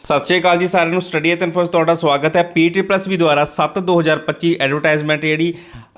ਸਤਿ ਸ਼੍ਰੀ ਅਕਾਲ ਜੀ ਸਾਰਿਆਂ ਨੂੰ ਸਟੱਡੀ ਐਟ ਇਨਫੋਸ ਤੁਹਾਡਾ ਸਵਾਗਤ ਹੈ। ਪੀਟੀ ਪਲੱਸ ਵੀ ਦੁਆਰਾ 7 2025 ਐਡਵਰਟਾਈਜ਼ਮੈਂਟ ਜਿਹੜੀ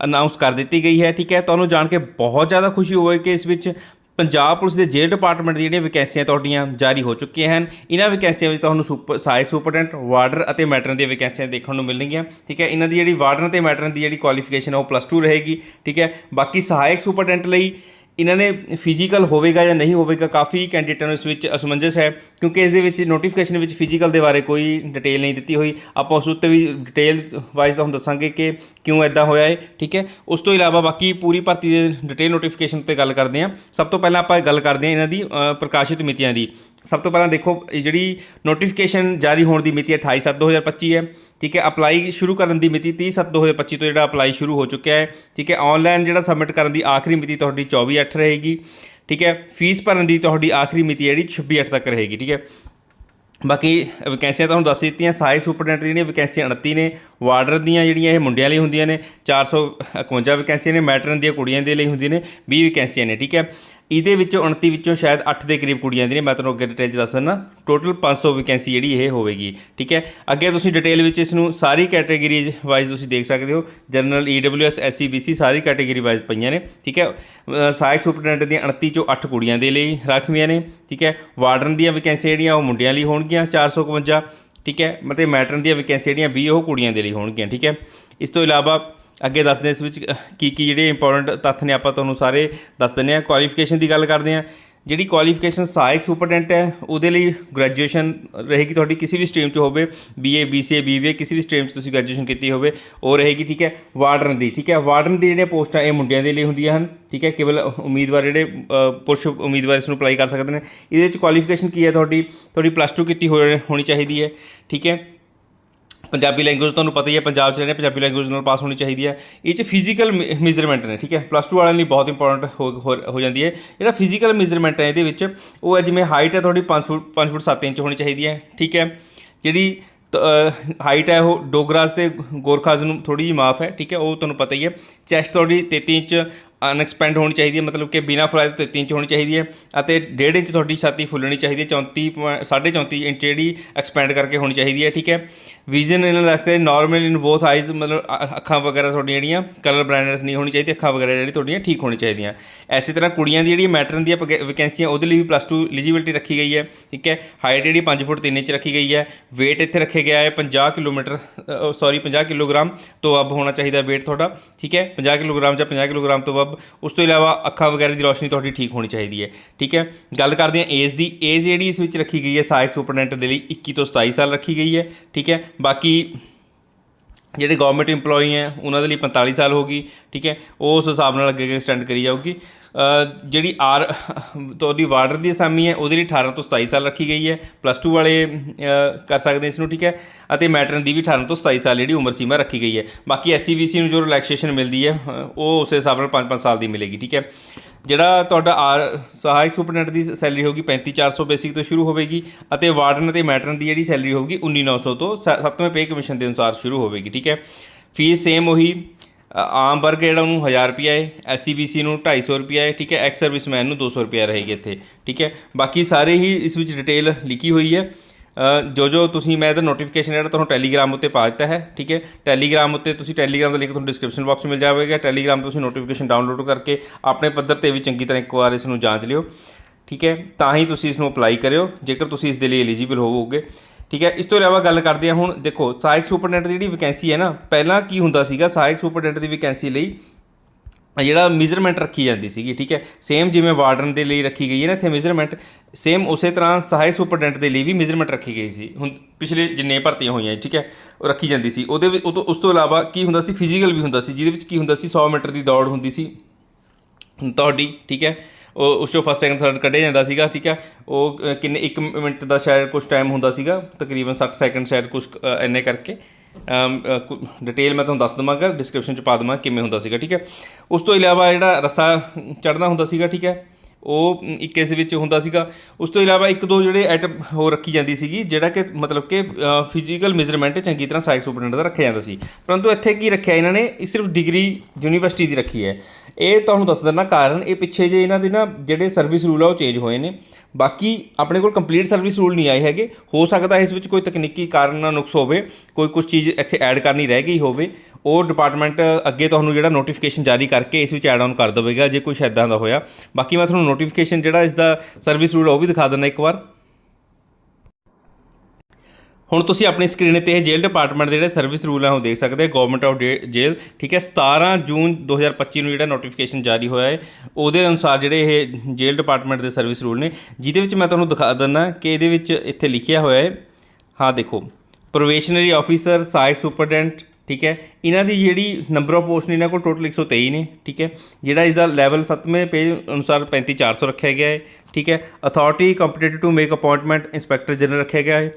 ਅਨਾਉਂਸ ਕਰ ਦਿੱਤੀ ਗਈ ਹੈ। ਠੀਕ ਹੈ, ਤੁਹਾਨੂੰ ਜਾਣ ਕੇ ਬਹੁਤ ਜ਼ਿਆਦਾ ਖੁਸ਼ੀ ਹੋਵੇਗੀ ਕਿ ਇਸ ਵਿੱਚ ਪੰਜਾਬ ਪੁਲਿਸ ਦੇ ਜੇਲ੍ਹ ਡਿਪਾਰਟਮੈਂਟ ਦੀ ਜਿਹੜੀਆਂ ਵੈਕੈਂਸੀਆਂ ਤੁਹਾਡੀਆਂ ਜਾਰੀ ਹੋ ਚੁੱਕੀਆਂ ਹਨ। ਇਹਨਾਂ ਵੈਕੈਂਸੀਆਂ ਵਿੱਚ ਤੁਹਾਨੂੰ ਸੁਪਰ ਸਹਾਇਕ ਸੁਪਰਡੈਂਟ ਵਾਰਡਰ ਅਤੇ ਮੈਟਰਨ ਦੀਆਂ ਵੈਕੈਂਸੀਆਂ ਦੇਖਣ ਨੂੰ ਮਿਲਣਗੀਆਂ। ਠੀਕ ਹੈ, ਇਹਨਾਂ ਦੀ ਜਿਹੜੀ ਵਾਰਡਰ ਤੇ ਮੈਟਰਨ ਦੀ ਜਿਹੜੀ ਕੁਆਲੀਫਿਕੇਸ਼ਨ ਹੈ ਉਹ ਪਲੱਸ 2 ਰਹੇਗੀ। ਠੀਕ ਹੈ, ਬਾਕੀ ਸਹਾਇਕ ਸੁਪਰਡੈਂਟ ਲਈ ਇਹਨਾਂ ਨੇ ਫਿਜ਼ੀਕਲ ਹੋਵੇਗਾ ਜਾਂ ਨਹੀਂ ਹੋਵੇਗਾ ਕਾਫੀ ਕੈਂਡੀਡੇਟਾਂ ਨੂੰ ਇਸ ਵਿੱਚ ਅਸਮੰਜਸ ਹੈ, ਕਿਉਂਕਿ ਇਸ ਦੇ ਵਿੱਚ ਨੋਟੀਫਿਕੇਸ਼ਨ ਵਿੱਚ ਫਿਜ਼ੀਕਲ ਦੇ ਬਾਰੇ ਕੋਈ ਡਿਟੇਲ ਨਹੀਂ ਦਿੱਤੀ ਹੋਈ। ਆਪਾਂ ਉਸ ਉੱਤੇ ਵੀ ਡਿਟੇਲ ਵਾਈਜ਼ ਤੁਹਾਨੂੰ ਦੱਸਾਂਗੇ ਕਿ ਕਿਉਂ ਐਦਾਂ ਹੋਇਆ ਹੈ ਠੀਕ ਹੈ? ਉਸ ਤੋਂ ਇਲਾਵਾ ਬਾਕੀ ਪੂਰੀ ਭਰਤੀ ਦੇ ਡਿਟੇਲ ਨੋਟੀਫਿਕੇਸ਼ਨ ਉੱਤੇ ਗੱਲ ਕਰਦੇ ਹਾਂ। ਸਭ ਤੋਂ ਪਹਿਲਾਂ ਆਪਾਂ ਗੱਲ ਕਰਦੇ ਹਾਂ ਇਹਨਾਂ ਦੀ ਪ੍ਰਕਾਸ਼ਿਤ ਮਿਤੀਆਂ ਦੀ। ਸਭ ਤੋਂ ਪਹਿਲਾਂ ਦੇਖੋ, ਇਹ ਜਿਹੜੀ ਨੋਟੀਫਿਕੇਸ਼ਨ ਜਾਰੀ ਹੋਣ ਦੀ ਮਿਤੀ 28/7/2025 ਹੈ, ਠੀਕ ਹੈ ਅਪਲਾਈ ਸ਼ੁਰੂ ਕਰਨ ਦੀ ਮਿਤੀ 30/7/2025 ਤੋਂ ਜਿਹੜਾ ਅਪਲਾਈ ਸ਼ੁਰੂ ਹੋ ਚੁੱਕਿਆ ਹੈ, ਠੀਕ ਹੈ ਆਨਲਾਈਨ ਜਿਹੜਾ ਸਬਮਿਟ ਕਰਨ ਦੀ ਆਖਰੀ ਮਿਤੀ ਤੁਹਾਡੀ 24/8 ਰਹੇਗੀ, ਠੀਕ ਹੈ ਫੀਸ ਭਰਨ ਦੀ ਤੁਹਾਡੀ ਆਖਰੀ ਮਿਤੀ ਜਿਹੜੀ 26/8 ਤੱਕ ਰਹੇਗੀ, ਠੀਕ ਹੈ। ਬਾਕੀ ਵੈਕੈਂਸੀਆਂ ਤੁਹਾਨੂੰ ਦੱਸ ਦਿੱਤੀਆਂ, ਸਹਾਇਕ ਸੁਪਰਡੈਂਟ ਦੀਆਂ ਜਿਹੜੀਆਂ ਵੈਕੈਂਸੀਆਂ 29 ਨੇ, ਵਾਰਡਰ ਦੀਆਂ ਜਿਹੜੀਆਂ ਇਹ ਮੁੰਡਿਆਂ ਲਈ ਹੁੰਦੀਆਂ ਨੇ 451 ਵੈਕੈਂਸੀਆਂ ਨੇ, ਮੈਟਰਨ ਦੀਆਂ ਕੁੜੀਆਂ ਦੇ ਲਈ ਹੁੰਦੀਆਂ ਨੇ 20 ਵੈਕੈਂਸੀਆਂ ਨੇ, ਠੀਕ ਹੈ। ਇਹਦੇ ਵਿੱਚੋਂ 29 ਵਿੱਚੋਂ ਸ਼ਾਇਦ 8 ਦੇ ਕਰੀਬ ਕੁੜੀਆਂ ਦੀ ਨੇ। ਮੈਂ ਤੁਹਾਨੂੰ ਅੱਗੇ ਡਿਟੇਲ ਚ ਦੱਸ ਦਿੰਦਾ ਟੋਟਲ 500 ਵੈਕੈਂਸੀ ਜਿਹੜੀ ਇਹ ਹੋਵੇਗੀ, ਠੀਕ ਹੈ? ਅੱਗੇ ਤੁਸੀਂ ਡਿਟੇਲ ਵਿੱਚ ਇਸ ਨੂੰ ਸਾਰੀ ਕੈਟਾਗਰੀਜ਼ ਵਾਈਜ਼ ਤੁਸੀਂ ਦੇਖ ਸਕਦੇ ਹੋ। ਜਨਰਲ ਈਡਬਲਯੂਐਸ ਐਸਸੀ ਬੀਸੀ ਸਾਰੀ ਕੈਟਾਗਰੀ ਵਾਈਜ਼ ਪਈਆਂ ਨੇ, ਠੀਕ ਹੈ? ਸਹਾਇਕ ਸੁਪਰਡੈਂਟ ਦੀਆਂ 29 ਚੋਂ 8 ਕੁੜੀਆਂ ਦੇ ਲਈ ਰਾਖਵੀਆਂ ਨੇ, ਠੀਕ ਹੈ? ਵਾਰਡਨ ਦੀਆਂ ਵੈਕੈਂਸੀਆਂ ਜਿਹੜੀਆਂ, ਉਹ ਮੁੰਡਿਆਂ ਲਈ ਹੋਣਗੀਆਂ 451 ਠੀਕ ਹੈ? ਮਤਲਬ ਮੈਟਰਨ ਦੀਆਂ ਵੈਕੈਂਸੀਆਂ ਜਿਹੜੀਆਂ 20 ਉਹ ਕੁੜੀਆਂ ਦੇ ਲਈ ਹੋਣਗੀਆਂ, ਠੀਕ ਹੈ? ਇਸ ਤੋਂ ਇਲਾਵਾ ਅੱਗੇ ਦੱਸਦੇ ਇਸ ਵਿੱਚ ਕੀ ਕੀ ਜਿਹੜੇ ਇੰਪੋਰਟੈਂਟ ਤੱਥ ਨੇ, ਆਪਾਂ ਤੁਹਾਨੂੰ ਸਾਰੇ ਦੱਸ ਦਿੰਦੇ ਹਾਂ। ਕੁਆਲੀਫਿਕੇਸ਼ਨ ਦੀ ਗੱਲ ਕਰਦੇ ਹਾਂ। ਜਿਹੜੀ ਕੁਆਲੀਫਿਕੇਸ਼ਨ ਸਹਾਇਕ ਸੁਪਰਡੈਂਟ ਹੈ, ਉਹਦੇ ਲਈ ਗ੍ਰੈਜੂਏਸ਼ਨ ਰਹੇਗੀ ਤੁਹਾਡੀ ਕਿਸੇ ਵੀ ਸਟਰੀਮ 'ਚ ਹੋਵੇ ਬੀਏ ਬੀਸੀਏ ਬੀਬੀਏ ਕਿਸੇ ਵੀ ਸਟਰੀਮ 'ਚ ਤੁਸੀਂ ਗ੍ਰੈਜੂਏਸ਼ਨ ਕੀਤੀ ਹੋਵੇ, ਉਹ ਰਹੇਗੀ, ਠੀਕ ਹੈ, ਵਾਰਡਨ ਦੀ, ਠੀਕ ਹੈ। ਵਾਰਡਨ ਦੀ ਜਿਹੜੀਆਂ ਪੋਸਟਾਂ ਇਹ ਮੁੰਡਿਆਂ ਦੇ ਲਈ ਹੁੰਦੀਆਂ ਹਨ, ਠੀਕ ਹੈ, ਕੇਵਲ ਉਮੀਦਵਾਰ ਜਿਹੜੇ ਪੁਰਸ਼ ਉਮੀਦਵਾਰ ਇਸ ਨੂੰ ਅਪਲਾਈ ਕਰ ਸਕਦੇ ਨੇ। ਇਹਦੇ ਵਿੱਚ ਕੁਆਲੀਫਿਕੇਸ਼ਨ ਕੀ ਹੈ ਤੁਹਾਡੀ? ਤੁਹਾਡੀ ਪਲੱਸ 2 ਕੀਤੀ ਹੋਣੀ ਚਾਹੀਦੀ ਹੈ, ਠੀਕ ਹੈ। ਪੰਜਾਬੀ ਲੈਂਗੁਏਜ ਤੁਹਾਨੂੰ ਪਤਾ ਹੀ ਹੈ, ਪੰਜਾਬ 'ਚ ਰਹਿੰਦੇ ਪੰਜਾਬੀ ਲੈਂਗੁਏਜ ਨਾਲ ਪਾਸ ਹੋਣੀ ਚਾਹੀਦੀ ਹੈ। ਇਹ 'ਚ ਫਿਜ਼ੀਕਲ ਮੇਜ਼ਰਮੈਂਟ ਨੇ, ਠੀਕ ਹੈ? ਪਲੱਸ 2 ਵਾਲਿਆਂ ਲਈ ਬਹੁਤ ਇੰਪੋਰਟੈਂਟ ਹੋ, ਹੋ- ਜਾਂਦੀ ਹੈ। ਜਿਹੜਾ ਫਿਜ਼ੀਕਲ ਮੇਜ਼ਰਮੈਂਟ ਹੈ, ਇਹਦੇ ਵਿੱਚ ਉਹ ਹੈ ਜਿਵੇਂ ਹਾਈਟ ਹੈ ਤੁਹਾਡੀ 5 ਫੁੱਟ 5 ਫੁੱਟ 7 ਇੰਚ ਹੋਣੀ ਚਾਹੀਦੀ ਹੈ, ਠੀਕ ਹੈ? ਜਿਹੜੀ ਹਾਈਟ ਹੈ ਉਹ ਡੋਗਰਾਸ ਤੇ ਗੋਰਖਾਸ ਨੂੰ ਥੋੜੀ ਜਿਹੀ ਮਾਫ ਹੈ, ਠੀਕ ਹੈ? ਉਹ ਤੁਹਾਨੂੰ ਪਤਾ ਹੀ ਹੈ। ਚੈਸਟ ਤੁਹਾਡੀ 33 ਇੰਚ ਅਨਐਕਸਪੈਂਡ ਹੋਣੀ ਚਾਹੀਦੀ ਹੈ, ਮਤਲਬ ਕਿ ਬਿਨਾ ਫਲਾਈ ਤੋਂ 33 ਇੰਚ ਹੋਣੀ ਚਾਹੀਦੀ ਹੈ ਅਤੇ 1.5 ਇੰਚ ਤੁਹਾਡੀ ਛਾਤੀ ਫੁੱਲਣੀ ਚਾਹੀਦੀ ਹੈ 34 ਪੁਆਇੰਟ- ਸਾਢੇ 34 ਇੰਚ ਜਿਹੜੀ ਐਕਸਪੈਂਡ ਕਰਕੇ ਹੋਣੀ ਚਾਹੀਦੀ ਹੈ, ਠੀਕ ਹੈ। ਵਿਜ਼ਨ ਇਹਨਾਂ ਦਾ ਰੱਖਦੇ ਨਾਰਮਲ ਇਨ ਬੋਥ ਆਈਜ਼ ਮਤਲਬ ਅੱਖਾਂ ਵਗੈਰਾ ਤੁਹਾਡੀਆਂ ਜਿਹੜੀਆਂ ਕਲਰ ਬਲਾਈਂਡਨੈਸ ਨਹੀਂ ਹੋਣੀ ਚਾਹੀਦੀ, ਅੱਖਾਂ ਵਗੈਰਾ ਜਿਹੜੀ ਤੁਹਾਡੀਆਂ ਠੀਕ ਹੋਣੀ ਚਾਹੀਦੀਆਂ। ਐਸੀ ਤਰ੍ਹਾਂ ਕੁੜੀਆਂ ਦੀ ਜਿਹੜੀ ਮੈਟਰਨ ਦੀਆਂ ਵੈਕੈਂਸੀਆਂ ਉਹਦੇ ਲਈ ਵੀ ਪਲੱਸ 2 ਐਲੀਜੀਬਿਲਟੀ ਰੱਖੀ ਗਈ ਹੈ, ਠੀਕ ਹੈ। ਹਾਈਟ ਜਿਹੜੀ 5 ਫੁੱਟ 3 ਇੰਚ ਰੱਖੀ ਗਈ ਹੈ, weight ਇੱਥੇ ਰੱਖਿਆ ਗਿਆ ਹੈ 50 ਕਿਲੋਮੀਟਰ ਸੌਰੀ 50 ਕਿਲੋਗ੍ਰਾਮ ਤੋਂ ਅਬ ਹੋਣਾ ਚਾਹੀਦਾ weight ਤੁਹਾਡਾ, ਠੀਕ ਹੈ। 50 ਕਿਲੋਗ੍ਰਾਮ ਜਾਂ 50 ਕਿਲੋਗ੍ਰਾਮ ਤੋਂ ਅਬ ਉਸ ਤੋਂ ਇਲਾਵਾ ਅੱਖਾਂ ਵਗੈਰਾ ਦੀ ਰੋਸ਼ਨੀ ਤੁਹਾਡੀ ਠੀਕ ਹੋਣੀ ਚਾਹੀਦੀ ਹੈ, ਠੀਕ ਹੈ? ਗੱਲ ਕਰਦੇ ਹਾਂ ਏਜ ਦੀ। ਏਜ ਜਿਹੜੀ ਇਸ ਵਿੱਚ ਰੱਖੀ ਗਈ ਹੈ, ਸਹਾਇਕ ਸੁਪਰਡੈਂਟ ਦੇ ਲਈ 21 ਤੋਂ 27 ਸਾਲ ਰੱਖੀ ਗਈ ਹੈ, ਠੀਕ ਹੈ? ਬਾਕੀ ਜਿਹੜੇ ਗਵਰਨਮੈਂਟ EMPLOYE ਹੈ, ਉਹਨਾਂ ਦੇ ਲਈ 45 ਸਾਲ ਹੋਗੀ ਠੀਕ ਹੈ, ਉਹ ਉਸ ਹਿਸਾਬ ਨਾਲ ਅੱਗੇ ਅੱਗੇ ਐਕਸਟੈਂਡ ਕਰੀ ਜਾਊਗੀ। ਜਿਹੜੀ ਆਰ, ਤੁਹਾਡੀ ਵਾਰਡਰ ਦੀ ਅਸਾਮੀ ਹੈ, ਉਹਦੇ ਲਈ 18 ਤੋਂ 27 ਸਾਲ ਰੱਖੀ ਗਈ ਹੈ ਪਲੱਸ 2 ਵਾਲੇ ਕਰ ਸਕਦੇ ਇਸ ਨੂੰ, ਠੀਕ ਹੈ, ਅਤੇ ਮੈਟਰਨ ਦੀ ਵੀ 18 ਤੋਂ 27 ਸਾਲ ਜਿਹੜੀ ਉਮਰ ਸੀਮਾ ਰੱਖੀ ਗਈ ਹੈ। ਬਾਕੀ ਐਸਸੀਬੀਸੀ ਨੂੰ ਜੋ ਰਿਲੈਕਸੇਸ਼ਨ ਮਿਲਦੀ ਹੈ ਉਹ ਉਸੇ ਹਿਸਾਬ ਨਾਲ 5-5 ਸਾਲ ਦੀ ਮਿਲੇਗੀ, ਠੀਕ ਹੈ। ਜਿਹੜਾ ਤੁਹਾਡਾ ਆਰ ਸਹਾਇਕ ਸੁਪਰਡੈਂਟ ਦੀ ਸੈਲਰੀ ਹੋਗੀ 35400 ਬੇਸਿਕ ਤੋਂ ਸ਼ੁਰੂ ਹੋਵੇਗੀ ਅਤੇ ਵਾਰਡਨ ਅਤੇ ਮੈਟਰਨ ਦੀ ਜਿਹੜੀ ਸੈਲਰੀ ਹੋਗੀ 19900 ਤੋਂ ਸੱਤਵੇਂ ਪੇ ਕਮਿਸ਼ਨ ਦੇ ਅਨੁਸਾਰ ਸ਼ੁਰੂ ਹੋਵੇਗੀ, ਠੀਕ ਹੈ? ਫੀਸ ਸੇਮ ਉਹੀ ਆਮ ਵਰਗ ਜਿਹੜਾ ਉਹਨੂੰ 1000 ਰੁਪਿਆ ਹੈ ਐਸਸੀਬੀਸੀ ਨੂੰ 250 ਰੁਪਿਆ ਹੈ, ਠੀਕ ਹੈ? ਐਕਸ ਸਰਵਿਸਮੈਨ ਨੂੰ 200 ਰੁਪਿਆ ਰਹੇਗੀ ਇੱਥੇ, ਠੀਕ ਹੈ? ਬਾਕੀ ਸਾਰੇ ਹੀ ਇਸ ਵਿੱਚ ਡਿਟੇਲ ਲਿਖੀ ਹੋਈ ਹੈ। ਜੋ ਜੋ ਤੁਸੀਂ ਮੈਂ ਇਹਦਾ ਨੋਟੀਫਿਕੇਸ਼ਨ ਜਿਹੜਾ ਤੁਹਾਨੂੰ ਟੈਲੀਗ੍ਰਾਮ ਉੱਤੇ ਪਾ ਦਿੱਤਾ ਹੈ, ਠੀਕ ਹੈ? ਟੈਲੀਗ੍ਰਾਮ ਉੱਤੇ ਤੁਸੀਂ ਟੈਲੀਗ੍ਰਾਮ ਦਾ ਲਿੰਕ ਤੁਹਾਨੂੰ ਡਿਸਕ੍ਰਿਪਸ਼ਨ ਬਾਕਸ ਮਿਲ ਜਾਵੇਗਾ। ਟੈਲੀਗ੍ਰਾਮ ਤੋਂ ਤੁਸੀਂ ਨੋਟੀਫਿਕੇਸ਼ਨ ਡਾਊਨਲੋਡ ਕਰਕੇ ਆਪਣੇ ਪੱਧਰ ਤੇ ਵੀ ਚੰਗੀ ਤਰ੍ਹਾਂ ਇੱਕ ਵਾਰ ਇਸ ਨੂੰ ਜਾਂਚ ਲਿਓ, ਠੀਕ ਹੈ? ਤਾਂ ਹੀ ਤੁਸੀਂ ਇਸ ਨੂੰ ਅਪਲਾਈ ਕਰਿਓ, ਜੇਕਰ ਤੁਸੀਂ ਇਸ ਦੇ ਲਈ ਐਲੀਜੀਬਲ ਹੋਵੋਗੇ, ਠੀਕ ਹੈ? ਇਸ ਤੋਂ ਇਲਾਵਾ ਗੱਲ ਕਰਦੇ ਹਾਂ ਹੁਣ, ਦੇਖੋ, ਸਹਾਇਕ ਸੁਪਰਡੈਂਟ ਦੀ ਜਿਹੜੀ ਵੈਕੈਂਸੀ ਹੈ ਨਾ, ਪਹਿਲਾਂ ਕੀ ਹੁੰਦਾ ਸੀਗਾ? ਸਹਾਇਕ ਸੁਪਰਡੈਂਟ ਦੀ ਵੈਕੈਂਸੀ ਲਈ ਜਿਹੜਾ ਮੇਜ਼ਰਮੈਂਟ ਰੱਖੀ ਜਾਂਦੀ ਸੀਗੀ, ਠੀਕ ਹੈ? ਸੇਮ ਜਿਵੇਂ ਵਾਰਡਨ ਦੇ ਲਈ ਰੱਖੀ ਗਈ ਹੈ ਨਾ ਇੱਥੇ ਮੇਜ਼ਰਮੈਂਟ ਸੇਮ ਉਸੇ ਤਰ੍ਹਾਂ ਸਹਾਇਕ ਸੁਪਰਡੈਂਟ ਦੇ ਲਈ ਵੀ ਮੇਜ਼ਰਮੈਂਟ ਰੱਖੀ ਗਈ ਸੀ। ਹੁਣ ਪਿਛਲੇ ਜਿੰਨੇ ਭਰਤੀਆਂ ਹੋਈਆਂ, ਠੀਕ ਹੈ, ਉਹ ਰੱਖੀ ਜਾਂਦੀ ਸੀ। ਉਹਦੇ ਵਿੱਚ, ਉਹ ਤੋਂ, ਉਸ ਤੋਂ ਇਲਾਵਾ ਕੀ ਹੁੰਦਾ ਸੀ? ਫਿਜ਼ੀਕਲ ਵੀ ਹੁੰਦਾ ਸੀ, ਜਿਹਦੇ ਵਿੱਚ ਕੀ ਹੁੰਦਾ ਸੀ? 100 ਮੀਟਰ ਦੀ ਦੌੜ ਹੁੰਦੀ ਸੀ। ਤੁਹਾਡੀ, ਠੀਕ ਹੈ, ਉਹ ਉਸ ਚੋਂ ਫਸਟ ਸੈਕੰਡ ਥਰਡ ਕੱਢਿਆ ਜਾਂਦਾ ਸੀਗਾ, ਠੀਕ ਹੈ, ਉਹ ਕਿੰਨੇ 1 ਮਿੰਟ ਦਾ ਸ਼ਾਇਦ ਕੁਝ ਟਾਈਮ ਹੁੰਦਾ ਸੀਗਾ, ਤਕਰੀਬਨ 60 ਸੈਕੰਡ ਸ਼ਾਇਦ ਕੁਝ ਇੰਨੇ ਕਰਕੇ। ਡਿਟੇਲ ਮੈਂ ਤੁਹਾਨੂੰ ਦੱਸ ਦਵਾਂਗਾ ਡਿਸਕ੍ਰਿਪਸ਼ਨ ਚ ਪਾ ਦਵਾਂ ਕਿਵੇਂ ਹੁੰਦਾ ਸੀਗਾ, ਠੀਕ ਹੈ? ਉਸ ਤੋਂ ਇਲਾਵਾ ਜਿਹੜਾ ਰੱਸਾ ਚੜਨਾ ਹੁੰਦਾ ਸੀਗਾ, ਠੀਕ ਹੈ? ਉਹ ਇੱਕ ਇਸ ਦੇ ਵਿੱਚ ਹੁੰਦਾ ਸੀਗਾ। ਉਸ ਤੋਂ ਇਲਾਵਾ ਇੱਕ ਦੋ ਜਿਹੜੇ ਐਟਮ ਹੋਰ ਰੱਖੀ ਜਾਂਦੀ ਸੀਗੀ, ਜਿਹੜਾ ਕਿ ਮਤਲਬ ਕਿ ਫਿਜ਼ੀਕਲ ਮੈਜ਼ਰਮੈਂਟ ਚੰਗੀ ਤਰ੍ਹਾਂ ਸਾਇੰਸ ਸੁਪਰਡੈਂਟ ਦਾ ਰੱਖਿਆ ਜਾਂਦਾ ਸੀ। ਪਰੰਤੂ ਇੱਥੇ ਕੀ ਰੱਖਿਆ ਇਹਨਾਂ ਨੇ? ਇਹ ਸਿਰਫ ਡਿਗਰੀ ਯੂਨੀਵਰਸਿਟੀ ਦੀ ਰੱਖੀ ਹੈ। ਇਹ ਤੁਹਾਨੂੰ ਦੱਸ ਦਿੰਦਾ ਕਾਰਨ, ਇਹ ਪਿੱਛੇ ਜੇ ਇਹਨਾਂ ਦੇ ਨਾ ਜਿਹੜੇ ਸਰਵਿਸ ਰੂਲ ਆ ਉਹ ਚੇਂਜ ਹੋਏ ਨੇ। ਬਾਕੀ ਆਪਣੇ ਕੋਲ ਕੰਪਲੀਟ ਸਰਵਿਸ ਰੂਲ ਨਹੀਂ ਆਏ ਹੈਗੇ। ਹੋ ਸਕਦਾ ਇਸ ਵਿੱਚ ਕੋਈ ਤਕਨੀਕੀ ਕਾਰਨ ਨਾਲ ਨੁਕਸ ਹੋਵੇ, ਕੋਈ ਕੁਝ ਚੀਜ਼ ਇੱਥੇ ਐਡ ਕਰਨੀ ਰਹਿ ਗਈ ਹੋਵੇ। ਉਹ ਡਿਪਾਰਟਮੈਂਟ ਅੱਗੇ ਤੁਹਾਨੂੰ ਜਿਹੜਾ ਨੋਟੀਫਿਕੇਸ਼ਨ ਜਾਰੀ ਕਰਕੇ ਇਸ ਵਿੱਚ ਐਡ ਆਨ ਕਰ ਦੇਵੇਗਾ, ਜੇ ਕੁਝ ਐਦਾਂ ਦਾ ਹੋਇਆ। ਬਾਕੀ ਮੈਂ ਤੁਹਾਨੂੰ ਨੋਟੀਫਿਕੇਸ਼ਨ ਜਿਹੜਾ ਇਸ ਦਾ ਸਰਵਿਸ ਰੂਲ ਉਹ ਵੀ ਦਿਖਾ ਦਿੰਦਾ ਇੱਕ ਵਾਰ। ਹੁਣ ਤੁਸੀਂ ਆਪਣੀ ਸਕਰੀਨ ਤੇ ਇਹ ਜੇਲ੍ਹ ਡਿਪਾਰਟਮੈਂਟ ਦੇ ਜਿਹੜੇ ਸਰਵਿਸ ਰੂਲ ਆ, ਉਹ ਦੇਖ ਸਕਦੇ ਹੋ ਗਵਰਨਮੈਂਟ ਆਫ ਜੇਲ੍ਹ, ਠੀਕ ਹੈ? 17 ਜੂਨ 2025 ਨੂੰ ਜਿਹੜਾ ਨੋਟੀਫਿਕੇਸ਼ਨ ਜਾਰੀ ਹੋਇਆ ਹੈ, ਉਹਦੇ ਅਨੁਸਾਰ ਜਿਹੜੇ ਇਹ ਜੇਲ੍ਹ ਡਿਪਾਰਟਮੈਂਟ ਦੇ ਸਰਵਿਸ ਰੂਲ ਨੇ, ਜਿਹਦੇ ਵਿੱਚ ਮੈਂ ਤੁਹਾਨੂੰ ਦਿਖਾ ਦਿੰਦਾ ਕਿ ਇਹਦੇ ਵਿੱਚ ਇੱਥੇ ਲਿਖਿਆ ਹੋਇਆ ਹੈ, ਹਾਂ ਦੇਖੋ ਪ੍ਰੋਵੇਸ਼ਨਰੀ ਆਫੀਸਰ ਸਹਾਇਕ ਸੁਪਰਡੈਂਟ ਠੀਕ ਹੈ? ਇਹਨਾਂ ਦੀ ਜਿਹੜੀ ਨੰਬਰ ਆਫ ਪੋਸਟ ਨੇ ਇਹਨਾਂ ਕੋਲ ਟੋਟਲ 123 ਨੇ, ਠੀਕ ਹੈ? ਜਿਹੜਾ ਇਸ ਦਾ ਲੈਵਲ 7ਵੇਂ ਪੇਜ ਅਨੁਸਾਰ 35400 ਰੱਖਿਆ ਗਿਆ ਹੈ, ਠੀਕ ਹੈ? Authority competitive to make appointment inspector general ਰੱਖਿਆ ਗਿਆ ਹੈ।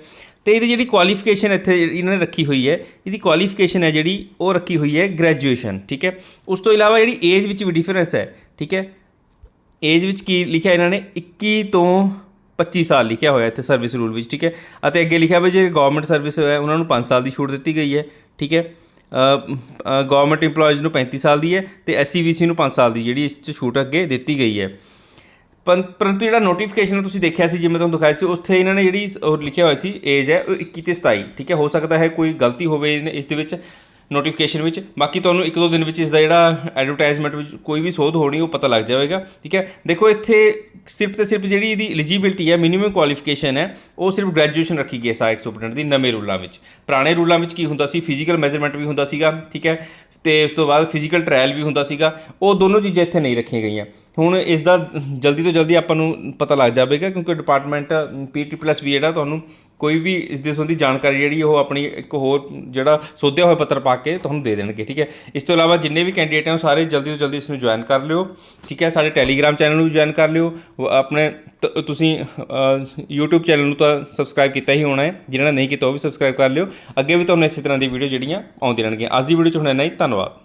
ਤੇ ਇਹਦੀ ਜਿਹੜੀ ਕੁਆਲੀਫਿਕੇਸ਼ਨ ਇੱਥੇ ਇਹਨਾਂ ਨੇ ਰੱਖੀ ਹੋਈ ਹੈ, ਇਹਦੀ ਕੁਆਲੀਫਿਕੇਸ਼ਨ ਹੈ ਜਿਹੜੀ, ਉਹ ਰੱਖੀ ਹੋਈ ਹੈ ਗ੍ਰੈਜੂਏਸ਼ਨ ਠੀਕ ਹੈ? ਉਸ ਤੋਂ ਇਲਾਵਾ ਜਿਹੜੀ ਏਜ ਵਿੱਚ ਵੀ ਡਿਫਰੈਂਸ ਹੈ, ਠੀਕ ਹੈ? ਏਜ ਵਿੱਚ ਕੀ ਲਿਖਿਆ ਇਹਨਾਂ ਨੇ? 21 ਤੋਂ 25 ਸਾਲ ਲਿਖਿਆ ਹੋਇਆ ਇੱਥੇ ਸਰਵਿਸ ਰੂਲ ਵਿੱਚ, ਠੀਕ ਹੈ? ਅਤੇ ਅੱਗੇ ਲਿਖਿਆ ਹੋਇਆ ਜੇ ਗਵਰਨਮੈਂਟ ਸਰਵਿਸ ਹੈ, ਉਹਨਾਂ ਨੂੰ 5 ਸਾਲ ਦੀ ਛੂਟ ਦਿੱਤੀ ਗਈ ਹੈ ਠੀਕ ਹੈ? ਗਵਰਨਮੈਂਟ EMPLOYEES ਨੂੰ 35 ਸਾਲ ਦੀ ਹੈ ਤੇ SCVC ਨੂੰ 5 ਸਾਲ ਦੀ, ਜਿਹੜੀ ਇਸ 'ਚ ਛੂਟ ਅੱਗੇ ਦਿੱਤੀ ਗਈ ਹੈ। ਪੰ- ਪਰੰਤੂ ਜਿਹੜਾ ਨੋਟੀਫਿਕੇਸ਼ਨ ਤੁਸੀਂ ਦੇਖਿਆ ਸੀ, ਜਿਵੇਂ ਤੁਹਾਨੂੰ ਦਿਖਾਇਆ ਸੀ, ਉੱਥੇ ਇਹਨਾਂ ਨੇ ਜਿਹੜੀ ਉਹ ਲਿਖਿਆ ਹੋਇਆ ਸੀ ਏਜ ਹੈ, ਉਹ 21 ਤੇ 27 ਠੀਕ ਹੈ? ਹੋ ਸਕਦਾ ਹੈ ਕੋਈ ਗਲਤੀ ਹੋਵੇ ਇਸ ਦੇ ਵਿੱਚ। ਨੋਟੀਫਿਕੇਸ਼ਨ ਵਿੱਚ। ਬਾਕੀ ਤੁਹਾਨੂੰ ਇੱਕ ਦੋ ਦਿਨ ਵਿੱਚ ਇਸ ਦਾ ਜਿਹੜਾ ਐਡਵਰਟਾਈਜ਼ਮੈਂਟ ਵਿੱਚ ਕੋਈ ਵੀ ਸੋਧ ਹੋਣੀ, ਉਹ ਪਤਾ ਲੱਗ ਜਾਵੇਗਾ, ਠੀਕ ਹੈ? ਦੇਖੋ, ਇੱਥੇ ਸਿਰਫ ਤੇ ਸਿਰਫ ਜਿਹੜੀ ਇਹਦੀ ਐਲੀਜੀਬਿਲਟੀ ਹੈ ਮਿਨੀਮਮ ਕੁਆਲੀਫਿਕੇਸ਼ਨ ਹੈ, ਉਹ ਸਿਰਫ ਗ੍ਰੈਜੂਏਸ਼ਨ ਰੱਖੀ ਗਈ ਹੈ ਸਹਾਇਕ ਸੁਪਰਡੈਂਟ ਦੀ ਨਵੇਂ ਰੂਲਾਂ ਵਿੱਚ। ਪੁਰਾਣੇ ਰੂਲਾਂ ਵਿੱਚ ਕੀ ਹੁੰਦਾ ਸੀ? ਫਿਜ਼ੀਕਲ ਮੈਜ਼ਰਮੈਂਟ ਵੀ ਹੁੰਦਾ ਸੀਗਾ, ਠੀਕ ਹੈ? ਤੇ ਉਸ ਤੋਂ ਬਾਅਦ ਫਿਜ਼ੀਕਲ ਟ੍ਰਾਇਲ ਵੀ ਹੁੰਦਾ ਸੀਗਾ। ਉਹ ਦੋਨੋਂ ਚੀਜ਼ਾਂ ਇੱਥੇ ਨਹੀਂ ਰੱਖੀਆਂ ਗਈਆਂ। ਹੁਣ ਇਸ ਦਾ ਜਲਦੀ ਤੋਂ ਜਲਦੀ ਆਪਾਂ ਨੂੰ ਪਤਾ ਲੱਗ ਜਾਵੇਗਾ, ਕਿਉਂਕਿ ਡਿਪਾਰਟਮੈਂਟ ਪੀਟੀ ਪਲੱਸ ਵੀ ਜਿਹੜਾ ਤੁਹਾਨੂੰ ਕੋਈ ਵੀ ਇਸ ਦੇ ਸੰਬੰਧੀ ਜਾਣਕਾਰੀ ਜਿਹੜੀ ਉਹ ਆਪਣੀ ਇੱਕ ਹੋਰ ਜਿਹੜਾ ਸੋਧਿਆ ਹੋਇਆ ਪੱਤਰ ਪਾ ਕੇ ਤੁਹਾਨੂੰ ਦੇ ਦੇਣਗੇ ਠੀਕ ਹੈ? ਇਸ ਤੋਂ ਇਲਾਵਾ ਜਿੰਨੇ ਵੀ ਕੈਂਡੀਡੇਟ ਹੈ ਉਹ ਸਾਰੇ ਜਲਦੀ ਤੋਂ ਜਲਦੀ ਇਸ ਨੂੰ ਜੁਆਇਨ ਕਰ ਲਿਓ ਠੀਕ ਹੈ? ਸਾਡੇ ਟੈਲੀਗ੍ਰਾਮ ਚੈਨਲ ਨੂੰ ਵੀ ਜੁਆਇਨ ਕਰ ਲਿਓ ਆਪਣੇ ਤ- ਤੁਸੀਂ ਅ, YouTube ਚੈਨਲ ਨੂੰ ਤਾਂ ਸਬਸਕ੍ਰਾਈਬ ਕੀਤਾ ਹੀ ਹੋਣਾ ਹੈ ਜਿਨ੍ਹਾਂ ਨੇ ਨਹੀਂ ਕੀਤਾ ਉਹ ਵੀ ਸਬਸਕ੍ਰਾਈਬ ਕਰ ਲਿਓ। ਅੱਗੇ ਵੀ ਤੁਹਾਨੂੰ ਇਸੇ ਤਰ੍ਹਾਂ ਦੀ ਵੀਡੀਓ ਜਿਹੜੀਆਂ ਆਉਂਦੀਆਂ ਰਹਿਣਗੀਆਂ। ਅੱਜ ਦੀ ਵੀਡੀਓ 'ਚ ਹੁਣ ਇੰਨਾ ਹੀ ਧੰਨਵਾਦ।